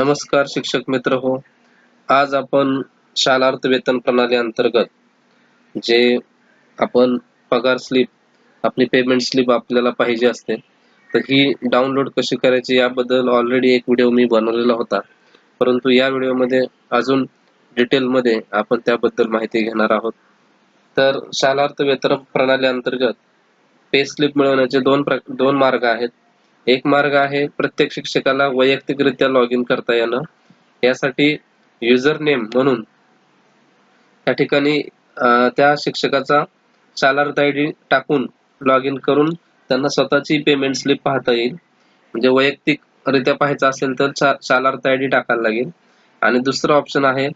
नमस्कार शिक्षक मित्र हो. आज आपण शालार्थ वेतन प्रणाली अंतर्गत जे आपण पगार स्लिप आपली पेमेंट स्लिप आपल्याला पाहिजे असते तर ही डाउनलोड कशी करायची याबद्दल ऑलरेडी एक व्हिडिओ मी बनवलेला होता. परंतु या व्हिडिओमध्ये अजून डिटेलमध्ये आपण त्याबद्दल माहिती घेणार आहोत. तर शालार्थ वेतन प्रणाली अंतर्गत पे स्लिप मिळवण्याचे दोन प्र दोन मार्ग आहेत. एक मार्ग आहे प्रत्येक शिक्षकाला वैयक्तिकरित्या लॉग इन करता येणं. यासाठी युजर नेम म्हणून त्या ठिकाणी त्या शिक्षकाचा शालार्थ आय डी टाकून लॉग इन करून त्यांना स्वतःची पेमेंट स्लिप पाहता येईल. म्हणजे वैयक्तिकरित्या पाहायचं असेल तर शा- शालार्थ आय डी टाकायला लागेल. आणि दुसरं ऑप्शन आहे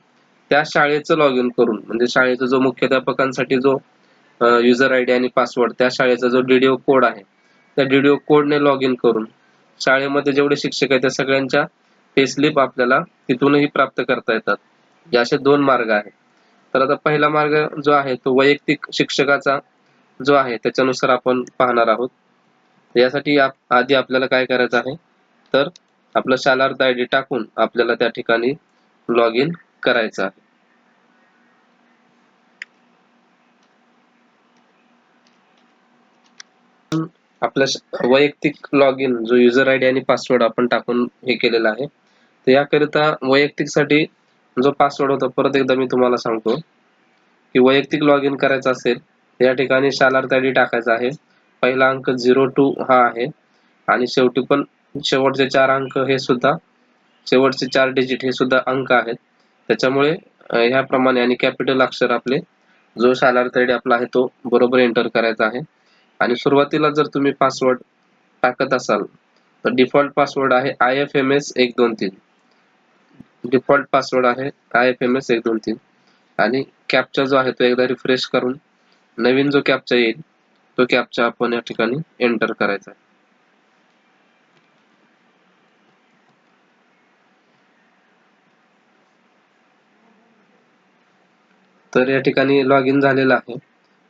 त्या शाळेचं लॉग इन करून म्हणजे शाळेचा जो मुख्याध्यापकांसाठी जो युजर आय डी आणि पासवर्ड त्या शाळेचा जो डीडीओ कोड आहे त्या डीडीओ कोडने लॉग इन करून शाळेमध्ये जेवढे शिक्षक आहेत त्या सगळ्यांच्या पेस्लिप आपल्याला तिथूनही प्राप्त करता येतात. हे असे दोन मार्ग आहेत. तर आता पहिला मार्ग जो आहे तो वैयक्तिक शिक्षकाचा जो आहे त्याच्यानुसार आपण पाहणार आहोत. यासाठी आप- आधी आपल्याला काय करायचं आहे तर आपलं शालार्थ आय डी टाकून आपल्याला त्या ठिकाणी लॉग इन करायचं आहे. आपल्या वैयक्तिक लॉग इन जो युजर आय डी आणि पासवर्ड आपण टाकून हे केलेला आहे तर याकरिता वैयक्तिकसाठी जो पासवर्ड होता परत एकदा मी तुम्हाला सांगतो की वैयक्तिक लॉग इन करायचं असेल या ठिकाणी शालार्थ आय डी टाकायचा आहे. पहिला अंक झिरो टू हा आहे. आणि शेवटी पण शेवटचे चार अंक हे सुद्धा शेवटचे चार डिजिट हे सुद्धा अंक आहेत. त्याच्यामुळे ह्याप्रमाणे आणि कॅपिटल अक्षर आपले जो शालार्थ आय डी आपला आहे तो बरोबर एंटर करायचा आहे. आणि सुरुवातीला जर तुम्ही पासवर्ड टाकत असाल तर डिफॉल्ट पासवर्ड आहे आय एफ एम एस एक दोन तीन. डिफॉल्ट पासवर्ड आहे आय एफ एम एस एक दोन तीन. आणि कॅपचा जो आहे तो एकदा रिफ्रेश करून नवीन जो कॅपचा येईल तो कॅपचा आपण या ठिकाणी एंटर करायचा आहे. तर या ठिकाणी लॉग इन झालेलं आहे.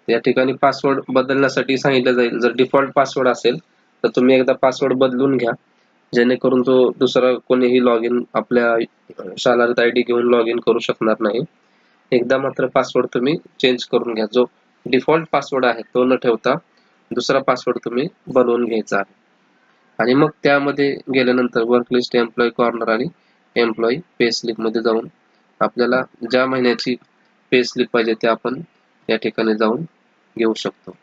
या ठिकाणी पासवर्ड बदलण्यासाठी सांगितलं जाईल. जर डिफॉल्ट पासवर्ड असेल तर तुम्ही एकदा पासवर्ड बदलून घ्या. जेणेकरून तो दुसरा कोणीही लॉग इन आपल्या शालार्थ आय डी घेऊन लॉग इन करू शकणार नाही. एकदा मात्र पासवर्ड तुम्ही चेंज करून घ्या. जो डिफॉल्ट पासवर्ड आहे तो न ठेवता दुसरा पासवर्ड तुम्ही बनवून घ्यायचा आहे. आणि मग त्यामध्ये गेल्यानंतर वर्क लिस्ट एम्प्लॉई कॉर्नर आणि एम्प्लॉई पे मध्ये जाऊन आपल्याला ज्या महिन्याची पे स्लिप पाहिजे ते आपण या ठिकाणी जाऊन घेऊ शकतो.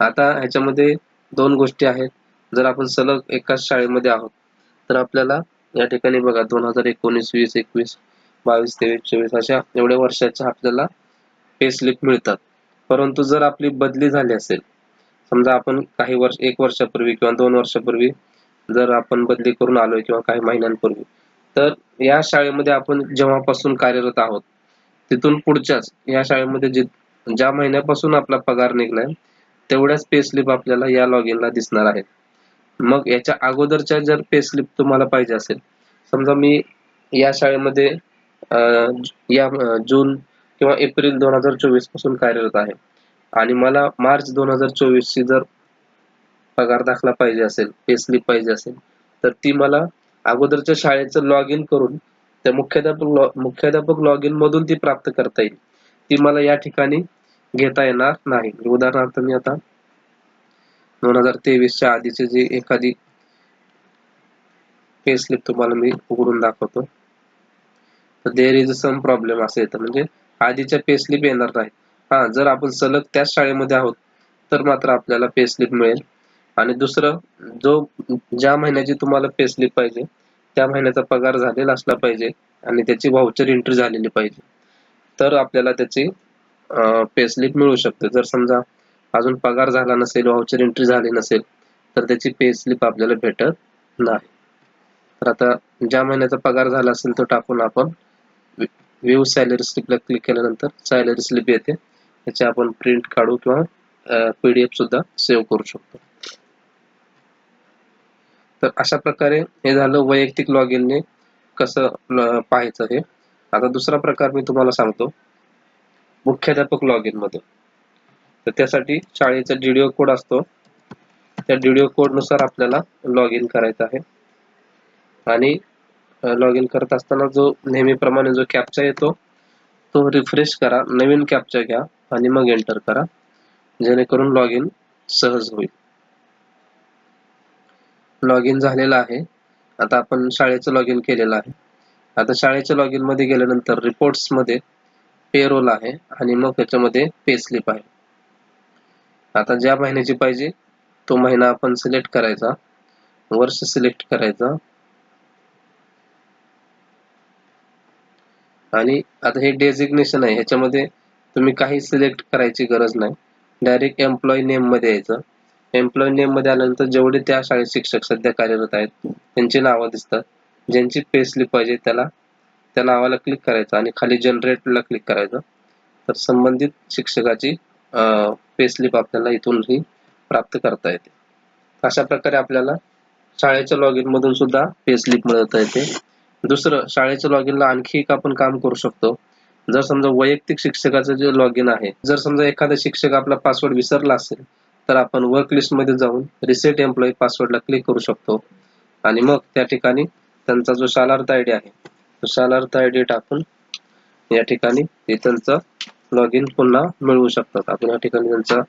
आता ह्याच्यामध्ये दोन गोष्टी आहेत. जर आपण सलग एकाच शाळेमध्ये आहोत तर आपल्याला या ठिकाणी बघा दोन हजार एकोणीस वीस एकवीस बावीस तेवीस चोवीस अशा एवढ्या वर्षाच्या आपल्याला पे स्लिप मिळतात. परंतु जर आपली बदली झाली असेल समजा आपण काही वर्ष एक वर्षापूर्वी किंवा दोन वर्षापूर्वी जर आपण बदली करून आलोय किंवा काही महिन्यांपूर्वी तर या शाळेमध्ये आपण जेव्हापासून कार्यरत आहोत तिथून पुढच्याच या शाळेमध्ये ज्या महिन्यापासून आपला पगार निघलाय तेवढ्याच पे स्लिप आपल्याला या लॉग इनला दिसणार आहेत. मग याच्या अगोदरच्या जर पे स्लिप तुम्हाला पाहिजे असेल समजा मी या शाळेमध्ये या जून किंवा एप्रिल दोन हजार चोवीसपासून कार्यरत आहे आणि मला मार्च दोन हजार चोवीस ची जर पगार दाखला पाहिजे असेल पे स्लिप पाहिजे असेल तर ती मला अगोदरच्या शाळेचं लॉग इन करून त्या मुख्याध्यापक मुख्याध्यापक लॉग इन मधून ती प्राप्त करता येईल. ती मला या ठिकाणी घेता येणार नाही. उदाहरणार्थ मी आता दोन हजार तेवीसच्या आधीचे जे एखादी पे स्लिप तुम्हाला मी उघडून दाखवतो. तर देर इज सम प्रॉब्लेम असं येतं. म्हणजे आधीच्या पे स्लिप येणार नाही हा जर आपण सलग त्याच शाळेमध्ये आहोत तर मात्र आपल्याला पे स्लिप मिळेल. आणि दुसरं जो ज्या महिन्याची तुम्हाला पे स्लिप पाहिजे त्या महिन्याचा पगार झालेला असला पाहिजे आणि त्याची व्हाउचर एंट्री झालेली पाहिजे. तर आपल्याला त्याची पे स्लिप मिळू शकते. जर समजा अजून पगार झाला नसेल व्हाउचर एंट्री झाली नसेल तर त्याची पे स्लिप आपल्याला भेटत नाही. तर आता ज्या महिन्याचा पगार झाला असेल तो टाकून आपण व्यू सॅलरी स्लिपला क्लिक केल्यानंतर सॅलरी स्लिप येते. त्याची आपण प्रिंट काढू किंवा पीडीएफ सुद्धा सेव्ह करू शकतो. तर अशा प्रकारे हे झालं. वैयक्तिक लॉग इनने कसं पाहायचं हे. आता दुसरा प्रकार मी तुम्हाला सांगतो. मुख्याध्यापक लॉग इनमध्ये. तर त्यासाठी शाळेचा डीडीओ कोड असतो. त्या डीडीओ कोडनुसार आपल्याला लॉग इन करायचं आहे. आणि लॉग इन करत असताना जो नेहमीप्रमाणे जो कॅप्चा येतो तो रिफ्रेश करा नवीन कॅप्चा घ्या आणि मग एंटर करा. जेणेकरून लॉग इन सहज होईल. लॉग इन झालेलं आहे. आता आपण शाळेचं लॉग इन केलेलं आहे. आता शाळेच्या लॉग इनमध्ये गेल्यानंतर रिपोर्ट्समध्ये पेरोल आहे आणि मग त्याच्यामध्ये पे स्लिप आहे. आता ज्या महिन्याची पाहिजे तो महिना आपण सिलेक्ट करायचा. वर्ष सिलेक्ट करायचा. आणि आता हे डेजिग्नेशन आहे ह्याच्यामध्ये तुम्ही काही सिलेक्ट करायची गरज नाही. डायरेक्ट एम्प्लॉई नेममध्ये यायचं. एम्प्लॉई नेममध्ये आल्यानंतर जेवढे त्या शाळेत शिक्षक सध्या कार्यरत आहेत त्यांची नावं दिसतात. ज्यांची पे स्लिप पाहिजे त्याला त्या नावाला क्लिक करायचं आणि खाली जनरेटला क्लिक करायचं. तर संबंधित शिक्षकाची पे स्लिप आपल्याला इथूनही प्राप्त करता येते. अशा प्रकारे आपल्याला शाळेच्या लॉग इन मधून सुद्धा पेस्लिप मिळवता येते. दुसरं शाळेच्या लॉग इनला आणखी एक आपण काम करू शकतो. जर समजा वैयक्तिक शिक्षकाचं जे लॉग इन आहे जर समजा एखादा शिक्षक आपला पासवर्ड विसरला असेल तर आपण वर्क लिस्टमध्ये जाऊन रिसेट एम्प्लॉई पासवर्डला क्लिक करू शकतो. आणि मग त्या ठिकाणी त्यांचा जो शालार्थ आयडी आहे तो आय आयडी टाकून या ठिकाणी ते त्यांचं लॉग इन पुन्हा मिळवू शकतात. आपण या ठिकाणी त्यांचा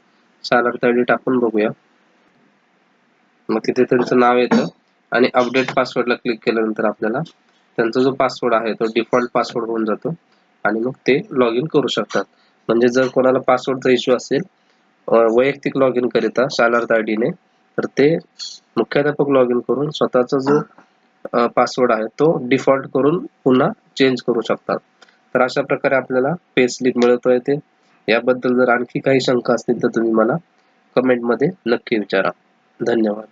शालार्थ आयडी टाकून बघूया. मग तिथे त्यांचं नाव येतं आणि अपडेट पासवर्डला क्लिक केल्यानंतर आपल्याला त्यांचा जो पासवर्ड आहे तो डिफॉल्ट पासवर्ड होऊन जातो आणि मग ते लॉग इन करू शकतात. म्हणजे जर कोणाला पासवर्डचा इश्यू असेल वैयक्तिक लॉग इन करिता शालार्थ आय डीने तर ते मुख्याध्यापक लॉग इन करून स्वतःचा जो पासवर्ड आहे तो डिफॉल्ट करून पुन्हा चेंज करू शकतात. तर अशा प्रकारे आपल्याला पे स्लिप मिळवता येते याबद्दल जर आणखी काही शंका असतील तर तुम्ही मला कमेंटमध्ये नक्की विचारा. धन्यवाद.